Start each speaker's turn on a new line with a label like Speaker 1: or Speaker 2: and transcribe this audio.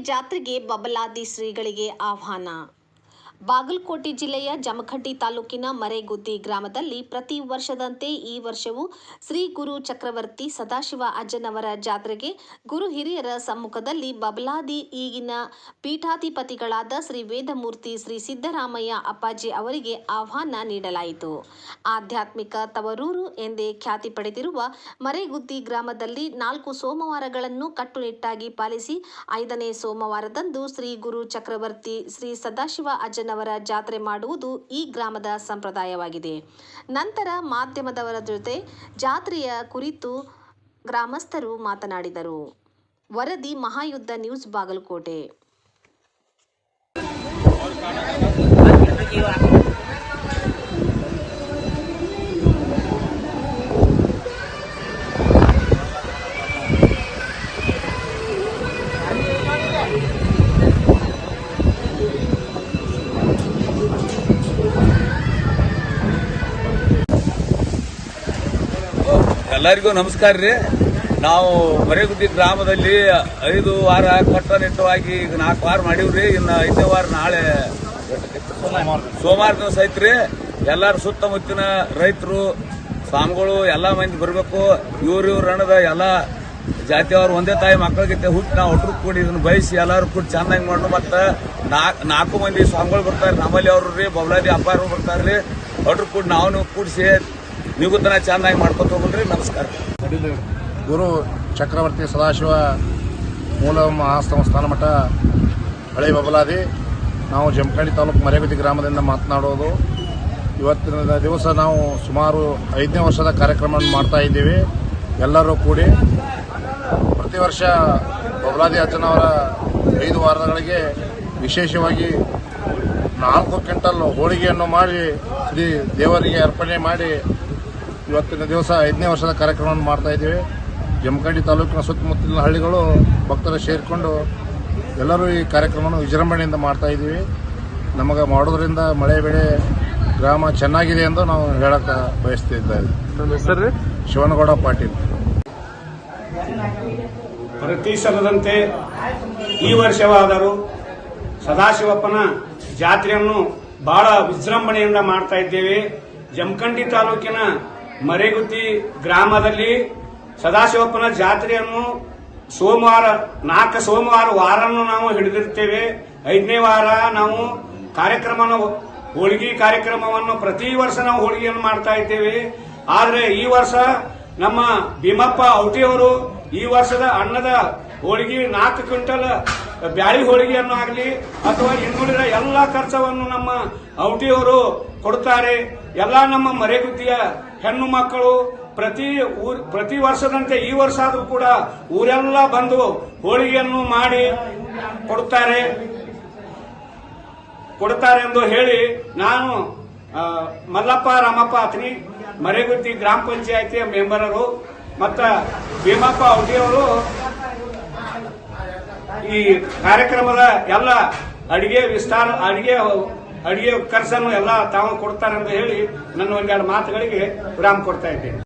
Speaker 1: ಜಾತ್ರೆಗೆ ಬಬಲಾದಿ ಶ್ರೀಗಳಿಗೆ ಆಹ್ವಾನ. ಬಾಗಲಕೋಟೆ ಜಿಲ್ಲೆಯ ಜಮಖಂಡಿ ತಾಲೂಕಿನ ಮರೇಗುದ್ದಿ ಗ್ರಾಮದಲ್ಲಿ ಪ್ರತಿ ವರ್ಷದಂತೆ ಈ ವರ್ಷವೂ ಶ್ರೀ ಗುರು ಚಕ್ರವರ್ತಿ ಸದಾಶಿವ ಅಜ್ಜನವರ ಜಾತ್ರೆಗೆ ಗುರು ಹಿರಿಯರ ಸಮ್ಮುಖದಲ್ಲಿ ಬಬಲಾದಿ ಈಗಿನ ಪೀಠಾಧಿಪತಿಗಳಾದ ಶ್ರೀ ವೇದಮೂರ್ತಿ ಶ್ರೀ ಸಿದ್ದರಾಮಯ್ಯ ಅಪ್ಪಾಜಿ ಅವರಿಗೆ ಆಹ್ವಾನ ನೀಡಲಾಯಿತು. ಆಧ್ಯಾತ್ಮಿಕ ತವರೂರು ಎಂದೇ ಖ್ಯಾತಿ ಪಡೆದಿರುವ ಮರೇಗುದ್ದಿ ಗ್ರಾಮದಲ್ಲಿ ನಾಲ್ಕು ಸೋಮವಾರಗಳನ್ನು ಕಟ್ಟುನಿಟ್ಟಾಗಿ ಪಾಲಿಸಿ, ಐದನೇ ಸೋಮವಾರದಂದು ಶ್ರೀ ಗುರು ಚಕ್ರವರ್ತಿ ಶ್ರೀ ಸದಾಶಿವ ಅಜ್ಜನವರ ಜಾತ್ರೆ ಮಾಡುವುದು ಈ ಗ್ರಾಮದ ಸಂಪ್ರದಾಯವಾಗಿದೆ. ನಂತರ ಮಾಧ್ಯಮದವರ ಜೊತೆ ಜಾತ್ರೆಯ ಕುರಿತು ಗ್ರಾಮಸ್ಥರು ಮಾತನಾಡಿದರು. ವರದಿ ಮಹಾಯುದ್ಧ ನ್ಯೂಸ್ ಬಾಗಲಕೋಟೆ.
Speaker 2: ಎಲ್ಲರಿಗೂ ನಮಸ್ಕಾರ ರೀ. ನಾವು ಮರೇಗುದ್ದಿ ಗ್ರಾಮದಲ್ಲಿ ಐದು ವಾರ ಕಟ್ಟನಿಟ್ಟವಾಗಿ ಈಗ ನಾಲ್ಕು ವಾರ ಮಾಡೀವ್ರಿ. ಇನ್ನು ಐದನೇ ವಾರ ನಾಳೆ ಸೋಮವಾರ ದಿವಸ ಐತ್ರಿ. ಎಲ್ಲಾರು ಸುತ್ತಮುತ್ತಿನ ರೈತರು, ಸ್ವಾಮಿಗಳು, ಎಲ್ಲ ಮಂದಿ ಬರಬೇಕು. ಇವ್ರು ಇವ್ರ ಹಣದ ಎಲ್ಲ ಜಾತಿಯವರು ಒಂದೇ ತಾಯಿ ಮಕ್ಕಳಿಗೆ ಹುಟ್ಟು ನಾವು ಒಟ್ರು ಕೂಡಿ ಇದನ್ನ ಬಯಸಿ ಎಲ್ಲರೂ ಕೂಡಿ ಚೆನ್ನಾಗಿ ಮಾಡೋಣ ಮತ್ತು ನಾಲ್ಕು ನಾಲ್ಕು ಮಂದಿ ಸ್ವಾಮಿಗಳು ಬರ್ತಾರೆ ನಮ್ಮಲ್ಲಿ ಅವರು ರೀ, ಬಬಲಾದಿ ಅಪ್ಪಾರು ಬರ್ತಾರೆ ರೀ ಒಟ್ರು ಕೂಡಿ ನಾವು ಕೂಡಿಸಿ ನಿಗುತ್ತನ ಚೆನ್ನಾಗಿ ಮಾಡ್ಕೊತ ಹೋಗ್ರಿ ನಮಸ್ಕಾರ.
Speaker 3: ಗುರು ಚಕ್ರವರ್ತಿ ಸದಾಶಿವ ಮೂಲ ಮಹಾಸಂಸ್ಥಾನ ಮಠ ಹಳೆ ಬಬಲಾದಿ. ನಾವು ಜಮಖಂಡಿ ತಾಲೂಕು ಮರೇಗುದಿ ಗ್ರಾಮದಿಂದ ಮಾತನಾಡೋದು. ಇವತ್ತಿನ ದಿವಸ ನಾವು ಸುಮಾರು ಐದನೇ ವರ್ಷದ ಕಾರ್ಯಕ್ರಮವನ್ನು ಮಾಡ್ತಾ ಇದ್ದೀವಿ. ಎಲ್ಲರೂ ಕೂಡಿ ಪ್ರತಿ ವರ್ಷ ಬಬಲಾದಿ ಅಜ್ಜನವರ ಐದು ವಾರಗಳಿಗೆ ವಿಶೇಷವಾಗಿ ನಾಲ್ಕು ಕ್ವಿಂಟಲ್ ಹೋಳಿಗೆಯನ್ನು ಮಾಡಿ ಶ್ರೀ ದೇವರಿಗೆ ಅರ್ಪಣೆ ಮಾಡಿ ಇವತ್ತಿನ ದಿವಸ ಐದನೇ ವರ್ಷದ ಕಾರ್ಯಕ್ರಮವನ್ನು ಮಾಡ್ತಾ ಇದ್ದೀವಿ. ಜಮಖಂಡಿ ತಾಲೂಕಿನ ಸುತ್ತಮುತ್ತಲಿನ ಹಳ್ಳಿಗಳು ಭಕ್ತರು ಸೇರಿಕೊಂಡು ಎಲ್ಲರೂ ಈ ಕಾರ್ಯಕ್ರಮವನ್ನು ವಿಜೃಂಭಣೆಯಿಂದ ಮಾಡ್ತಾ ಇದ್ದೀವಿ. ನಮಗೆ ಮಾಡೋದ್ರಿಂದ ಮಳೆ ಬೆಳೆ ಗ್ರಾಮ ಚೆನ್ನಾಗಿದೆ ಎಂದು ನಾವು ಹೇಳಕ್ಕೆ ಬಯಸ್ತಿದ್ದ
Speaker 4: ನನ್ನ ಹೆಸರು?
Speaker 3: ಶಿವನಗೌಡ ಪಾಟೀಲ್.
Speaker 5: ಪ್ರತಿ ಸಲದಂತೆ ಈ ವರ್ಷವಾದರೂ ಸದಾಶಿವಪ್ಪನ ಜಾತ್ರೆಯನ್ನು ಬಹಳ ವಿಜೃಂಭಣೆಯಿಂದ ಮಾಡ್ತಾ ಇದ್ದೇವೆ. ಜಮಖಂಡಿ ತಾಲೂಕಿನ ಮರೆಗುತ್ತಿ ಗ್ರಾಮದಲ್ಲಿ ಸದಾಶಿವಪ್ಪನ ಜಾತ್ರೆಯನ್ನು ಸೋಮವಾರ, ನಾಲ್ಕು ಸೋಮವಾರ ವಾರನ್ನು ನಾವು ಹಿಡಿದಿರ್ತೇವೆ. ಐದನೇ ವಾರ ನಾವು ಕಾರ್ಯಕ್ರಮ ಹೋಳಿಗೆ ಕಾರ್ಯಕ್ರಮವನ್ನು ಪ್ರತಿ ವರ್ಷ ನಾವು ಹೋಳಿಗೆಯನ್ನು ಮಾಡ್ತಾ ಇದ್ದೇವೆ. ಆದರೆ ಈ ವರ್ಷ ನಮ್ಮ ಭೀಮಪ್ಪ ಔಟಿಯವರು ಈ ವರ್ಷದ ಅನ್ನದ ಹೋಳಿಗೆ ನಾಲ್ಕು ಕ್ವಿಂಟಲ್ ಬ್ಯಾಳಿ ಹೋಳಿಗೆಯನ್ನು ಆಗಲಿ ಅಥವಾ ಇನ್ನುಳಿದ ಎಲ್ಲ ಖರ್ಚವನ್ನು ನಮ್ಮ ಔಟಿಯವರು ಕೊಡುತ್ತಾರೆ. ಎಲ್ಲ ನಮ್ಮ ಮರೆಗುದ್ದಿಯ ಹೆಣ್ಣು ಮಕ್ಕಳು ಪ್ರತಿ ಊರ್, ಪ್ರತಿ ವರ್ಷದಂತೆ ಈ ವರ್ಷ ಆದರೂ ಕೂಡ ಊರೆಲ್ಲ ಬಂದು ಹೋಳಿಗೆಯನ್ನು ಮಾಡಿ ಕೊಡುತ್ತಾರೆ. ಕೊಡುತ್ತಾರೆ ಎಂದು ಹೇಳಿ ನಾನು ಮಲ್ಲಪ್ಪ, ರಾಮಪ್ಪ ಅತ್ನಿ ಮರೆಗುತ್ತಿ ಗ್ರಾಮ ಪಂಚಾಯತಿಯ ಮೆಂಬರರು, ಮತ್ತ ಭೀಮಪ್ಪ ಅವರು ಈ ಕಾರ್ಯಕ್ರಮದ ಎಲ್ಲ ಅಡಿಗೆ ವಿಸ್ತಾರ, ಅಡಿಗೆ ಅಡಿಗೆ ಖರ್ಚನ್ನು ಎಲ್ಲ ತಾವು ಕೊಡ್ತಾರೆ ಅಂತ ಹೇಳಿ ನನ್ನ ಒಂದೆರಡು ಮಾತುಗಳಿಗೆ ವಿರಾಮ ಕೊಡ್ತಾ ಇದ್ದೇನೆ.